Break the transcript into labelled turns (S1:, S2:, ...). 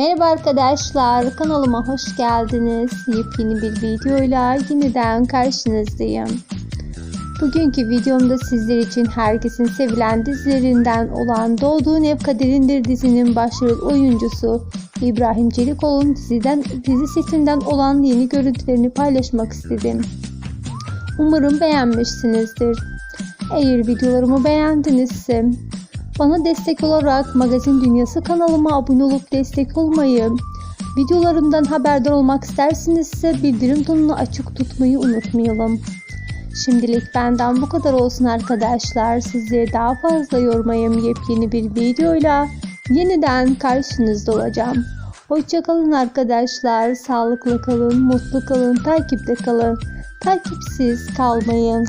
S1: Merhaba arkadaşlar, kanalıma hoş geldiniz. Yepyeni bir videoyla yeniden karşınızdayım. Bugünkü videomda sizler için herkesin sevilen dizilerinden olan Doğduğun Ev Kaderindir dizinin başrol oyuncusu İbrahim Çelikoğlu'nun diziden, dizi setinden olan yeni görüntülerini paylaşmak istedim. Umarım beğenmişsinizdir. Eğer videolarımı beğendinizse bana destek olarak Magazin Dünyası kanalıma abone olup destek olmayı, videolarımdan haberdar olmak istersinizse bildirim tonunu açık tutmayı unutmayalım. Şimdilik benden bu kadar olsun arkadaşlar. Sizleri daha fazla yormayayım yepyeni bir videoyla yeniden karşınızda olacağım. Hoşçakalın arkadaşlar. Sağlıklı kalın, mutlu kalın, takipte kalın. Takipsiz kalmayın.